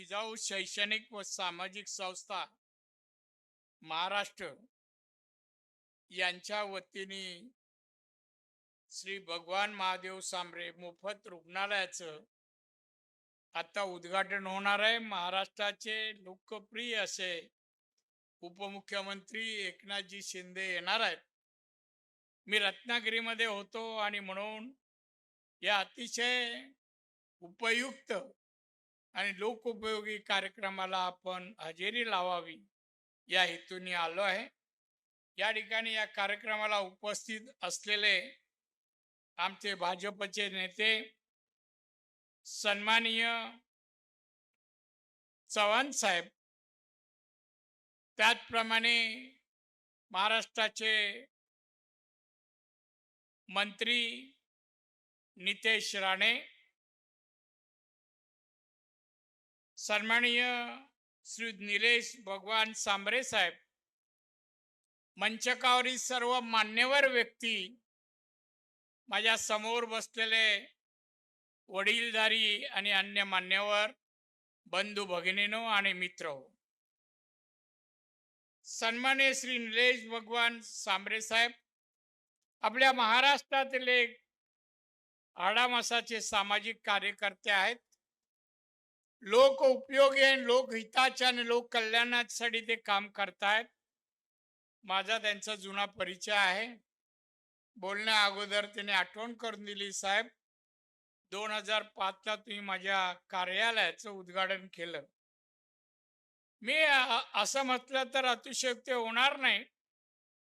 जिजाऊ शैक्षणिक व सामाजिक संस्था महाराष्ट्र यांच्या वतीने श्री भगवान महादेव सांबरे मोफत रुग्णालयाचं आता उद्घाटन होणार आहे. महाराष्ट्राचे लोकप्रिय असे उपमुख्यमंत्री एकनाथजी शिंदे येणार आहेत. मी रत्नागिरीमध्ये होतो आणि म्हणून या अतिशय उपयुक्त आणि लोकोपयोगी कार्यक्रमाला आपण हजेरी लावावी या हेतूने आलो आहे. या ठिकाणी या कार्यक्रमाला उपस्थित असलेले आमचे भाजपचे नेते सन्माननीय चव्हाण साहेब. त्याचप्रमाणे महाराष्ट्राचे मंत्री नितेश राणे सन्माननीय श्री निलेश भगवान सांबरे साहेब मंचकावरील सर्व मान्यवर व्यक्ती माझ्यासमोर बसलेले वडीलधारी आणि अन्य मान्यवर बंधू भगिनीनो आणि मित्र हो. सन्मान्य श्री निलेश भगवान सांबरे साहेब आपल्या महाराष्ट्रातील एक आडामासाचे सामाजिक कार्यकर्ते आहेत लोक उपयोगी आणि लोकहिताच्या आणि लोक कल्याणासाठी ते काम करतायत. माझा त्यांचा जुना परिचय आहे. बोलण्या अगोदर त्याने आठवण करून दिली साहेब. दोन हजार पाचला तुम्ही माझ्या कार्यालयाचं उद्घाटन केलं. मी असं म्हटलं तर अतिशयोक्ती होणार नाही.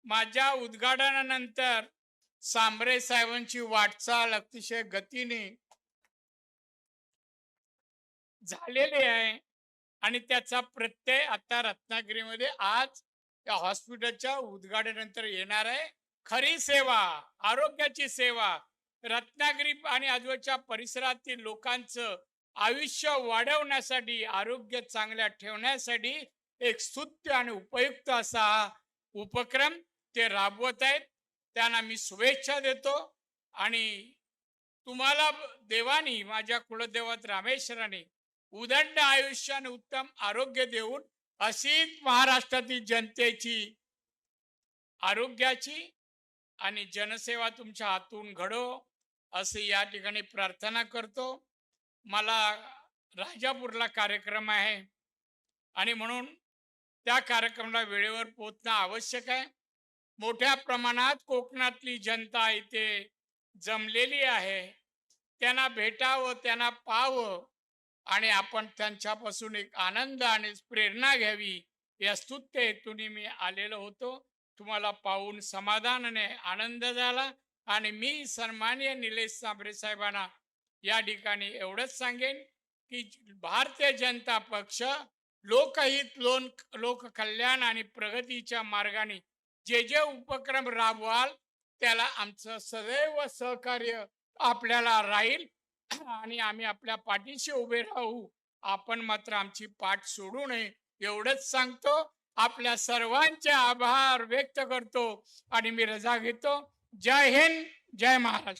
माझ्या उद्घाटनानंतर सांबरे साहेबांची वाटचाल अतिशय गतीने झालेले आहे. आणि त्याचा प्रत्यय आता रत्नागिरीमध्ये आज त्या हॉस्पिटलच्या उद्घाटनानंतर येणार आहे. खरी सेवा आरोग्याची सेवा रत्नागिरी आणि आजूबाजूच्या परिसरातील लोकांचं आयुष्य वाढवण्यासाठी आरोग्य चांगल्या ठेवण्यासाठी एक सुत्य आणि उपयुक्त असा हा उपक्रम ते राबवत आहेत. त्यांना मी शुभेच्छा देतो. आणि तुम्हाला देवानी माझ्या कुलदेवत रामेश्वराने उदंड आयुष्य आणि उत्तम आरोग्य देऊन अशीच महाराष्ट्रातील जनतेची आरोग्याची आणि जनसेवा तुमच्या हातून घडो असे या ठिकाणी प्रार्थना करतो. मला राजापूरला कार्यक्रम आहे आणि म्हणून त्या कार्यक्रमाला वेळेवर पोहोचणं आवश्यक आहे. मोठ्या प्रमाणात कोकणातली जनता इथे जमलेली आहे. त्यांना भेटावं त्यांना पाहावं आणि आपण त्यांच्यापासून एक आनंद आणि प्रेरणा घ्यावी या स्तुत्य हेतून मी आलेलो होतो. तुम्हाला पाहून समाधानाने आनंद झाला आणि मी सन्मान्य निलेश सांबरे साहेबांना या ठिकाणी एवढंच सांगेन की भारतीय जनता पक्ष लोकहित लोन लोककल्याण आणि प्रगतीच्या मार्गाने जे जे उपक्रम राबवाल त्याला आमचं सदैव सहकार्य आपल्याला राहील. आणि आम्ही आपल्या पाठीशी उभे राहू. आपण मात्र आमची पाठ सोडू नये एवढंच सांगतो. आपल्या सर्वांचे आभार व्यक्त करतो आणि मी रजा घेतो. जय हिंद जय महाराष्ट्र.